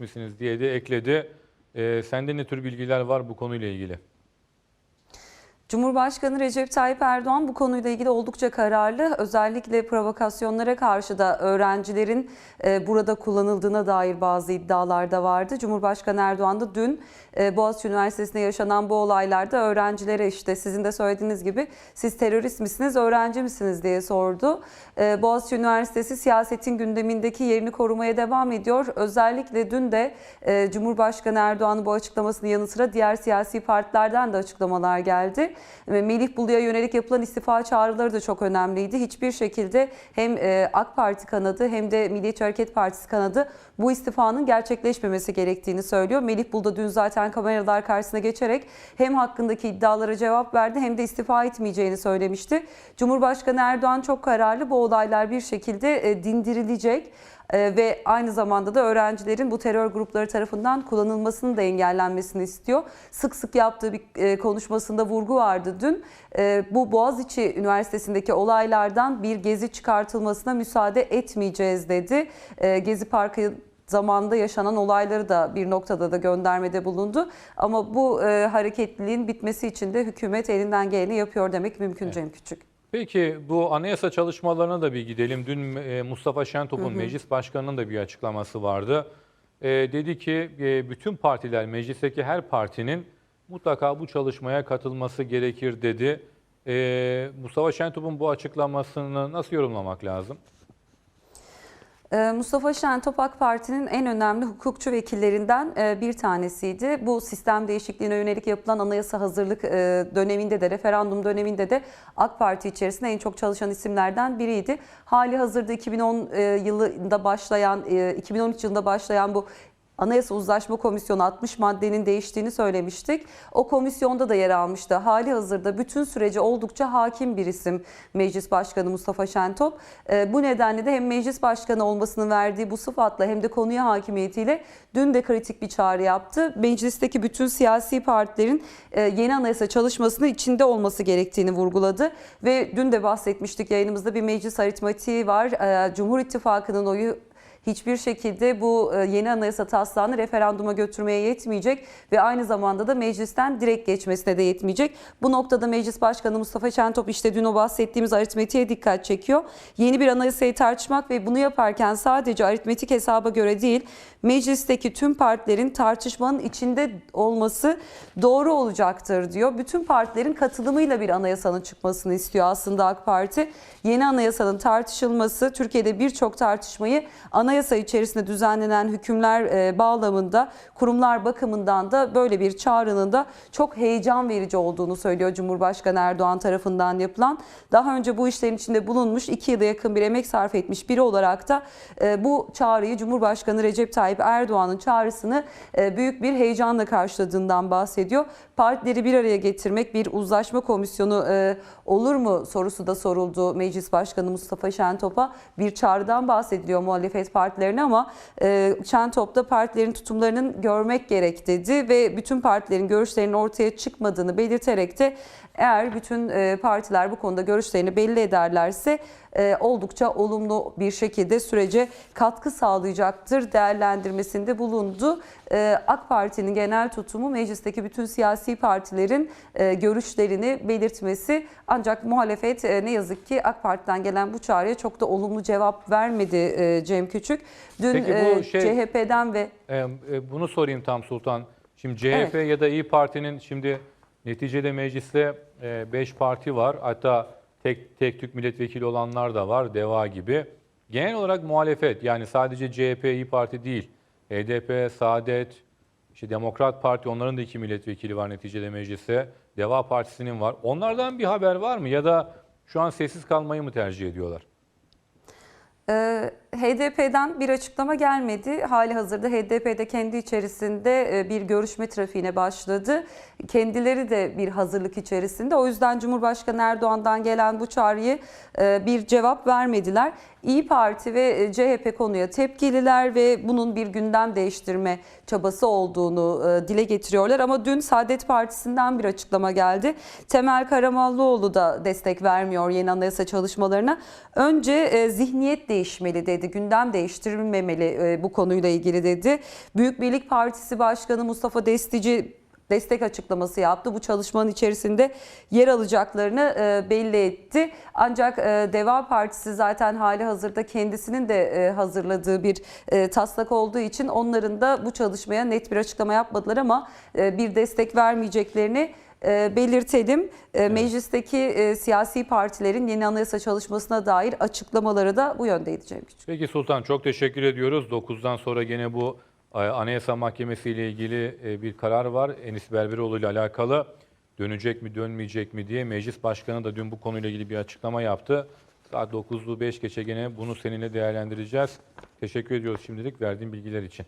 misiniz diye de ekledi. Ee, sende ne tür bilgiler var bu konuyla ilgili? Cumhurbaşkanı Recep Tayyip Erdoğan bu konuyla ilgili oldukça kararlı. Özellikle provokasyonlara karşı da öğrencilerin e, burada kullanıldığına dair bazı iddialar da vardı. Cumhurbaşkanı Erdoğan da dün e, Boğaziçi Üniversitesi'nde yaşanan bu olaylarda öğrencilere işte sizin de söylediğiniz gibi siz terörist misiniz, öğrenci misiniz diye sordu. E, Boğaziçi Üniversitesi siyasetin gündemindeki yerini korumaya devam ediyor. Özellikle dün de Cumhurbaşkanı Erdoğan'ın bu açıklamasının yanı sıra diğer siyasi partilerden de açıklamalar geldi. Melih Bulu'ya yönelik yapılan istifa çağrıları da çok önemliydi. Hiçbir şekilde hem e, AK Parti kanadı hem de Milliyetçi Hareket Partisi kanadı bu istifanın gerçekleşmemesi gerektiğini söylüyor. Melih Bulu da dün zaten kameralar karşısına geçerek hem hakkındaki iddialara cevap verdi hem de istifa etmeyeceğini söylemişti. Cumhurbaşkanı Erdoğan çok kararlı bu olaylar bir şekilde e, dindirilecek. Ee, ve aynı zamanda da öğrencilerin bu terör grupları tarafından kullanılmasının da engellenmesini istiyor. Sık sık yaptığı bir e, konuşmasında vurgu vardı dün. Ee, bu Boğaziçi Üniversitesi'ndeki olaylardan bir gezi çıkartılmasına müsaade etmeyeceğiz dedi. Ee, Gezi Parkı zamanında yaşanan olayları da bir noktada da göndermede bulundu. Ama bu e, hareketliliğin bitmesi için de hükümet elinden geleni yapıyor demek mümkün Cem Küçük. Peki bu anayasa çalışmalarına da bir gidelim. Dün e, Mustafa Şentop'un meclis başkanının da bir açıklaması vardı. E, dedi ki e, bütün partiler, meclisteki her partinin mutlaka bu çalışmaya katılması gerekir dedi. E, Mustafa Şentop'un bu açıklamasını nasıl yorumlamak lazım? Ee, Mustafa Şentop AK Parti'nin en önemli hukukçu vekillerinden e, bir tanesiydi. Bu sistem değişikliğine yönelik yapılan anayasa hazırlık e, döneminde de referandum döneminde de AK Parti içerisinde en çok çalışan isimlerden biriydi. Hali hazırda 2010 e, yılında başlayan 2013 yılında başlayan bu Anayasa Uzlaşma Komisyonu 60 maddenin değiştiğini söylemiştik. O komisyonda da yer almıştı. Hali hazırda bütün sürece oldukça hakim bir isim Meclis Başkanı Mustafa Şentop. Ee, bu nedenle de hem Meclis Başkanı olmasının verdiği bu sıfatla hem de konuya hakimiyetiyle dün de kritik bir çağrı yaptı. Meclisteki bütün siyasi partilerin e, yeni anayasa çalışmasının içinde olması gerektiğini vurguladı. Ve dün de bahsetmiştik yayınımızda bir meclis aritmatiği var. Ee, Cumhur İttifakı'nın oyu hiçbir şekilde bu e, yeni anayasa taslağını referanduma götürmeye yetmeyecek ve aynı zamanda da meclisten direkt geçmesine de yetmeyecek. Bu noktada Meclis Başkanı Mustafa Şentop işte dün o bahsettiğimiz aritmetiğe dikkat çekiyor. Yeni bir anayasayı tartışmak ve bunu yaparken sadece aritmetik hesaba göre değil, meclisteki tüm partilerin tartışmanın içinde olması doğru olacaktır diyor. Bütün partilerin katılımıyla bir anayasanın çıkmasını istiyor aslında AK Parti. Yeni anayasanın tartışılması Türkiye'de birçok tartışmayı anayasa içerisinde düzenlenen hükümler e, bağlamında kurumlar bakımından da böyle bir çağrının da çok heyecan verici olduğunu söylüyor Cumhurbaşkanı Erdoğan tarafından yapılan. Daha önce bu işlerin içinde bulunmuş iki yıla yakın bir emek sarf etmiş biri olarak da e, bu çağrıyı Cumhurbaşkanı Recep Tayyip Erdoğan'ın çağrısını e, büyük bir heyecanla karşıladığından bahsediyor. Partileri bir araya getirmek bir uzlaşma komisyonu olur mu sorusu da soruldu Meclis Başkanı Mustafa Şentop'a. Bir çağrıdan bahsediliyor muhalefet partilerine ama e, Şentop da partilerin tutumlarının görmek gerek dedi ve bütün partilerin görüşlerinin ortaya çıkmadığını belirterek de eğer bütün e, partiler bu konuda görüşlerini belli ederlerse e, oldukça olumlu bir şekilde sürece katkı sağlayacaktır değerlendirmesinde bulundu. E, AK Parti'nin genel tutumu meclisteki bütün siyasi partilerin e, görüşlerini belirtmesi ancak muhalefet e, ne yazık ki AK Parti'den gelen bu çağrıya çok da olumlu cevap vermedi e, Cem Küçük. Dün Peki bu e, şey- CHP'den ve E, e, bunu sorayım tam Sultan. Şimdi CHP Evet. ya da İyi Parti'nin şimdi neticede mecliste 5 parti var. Hatta tek tek tük milletvekili olanlar da var. DEVA gibi. Genel olarak muhalefet yani sadece CHP, İyi Parti değil. HDP, Saadet, işte Demokrat Parti onların da iki milletvekili var neticede mecliste. DEVA Partisi'nin var. Onlardan bir haber var mı ya da şu an sessiz kalmayı mı tercih ediyorlar? Ee, HDP'den bir açıklama gelmedi. Hali hazırda HDP'de kendi içerisinde e, bir görüşme trafiğine başladı. Kendileri de bir hazırlık içerisinde. O yüzden Cumhurbaşkanı Erdoğan'dan gelen bu çağrıyı e, bir cevap vermediler. İyi Parti ve e, CHP konuya tepkililer ve bunun bir gündem değiştirme çabası olduğunu dile getiriyorlar. Ama dün Saadet Partisi'nden bir açıklama geldi. Temel Karamollaoğlu da destek vermiyor yeni anayasa çalışmalarına. Önce zihniyet değişmeli dedi dedi. Gündem değiştirilmemeli e, bu konuyla ilgili dedi. Büyük Birlik Partisi Başkanı Mustafa Destici destek açıklaması yaptı. Bu çalışmanın içerisinde yer alacaklarını e, belli etti. Ancak e, Deva Partisi zaten hali hazırda kendisinin de e, hazırladığı bir e, taslak olduğu için onların da bu çalışmaya net bir açıklama yapmadılar ama e, bir destek vermeyeceklerini belirtelim. E, Meclisteki siyasi partilerin yeni anayasa çalışmasına dair açıklamaları da bu yöndeydi Cem Küçük. Peki Sultan çok teşekkür ediyoruz. 9'dan sonra gene bu Anayasa Mahkemesi ile ilgili e, bir karar var. Enis Berberoğlu ile alakalı dönecek mi dönmeyecek mi diye Meclis Başkanı da dün bu konuyla ilgili bir açıklama yaptı. Saat 9'lu 5 geçe gene bunu seninle değerlendireceğiz. Teşekkür ediyoruz şimdilik verdiğin bilgiler için.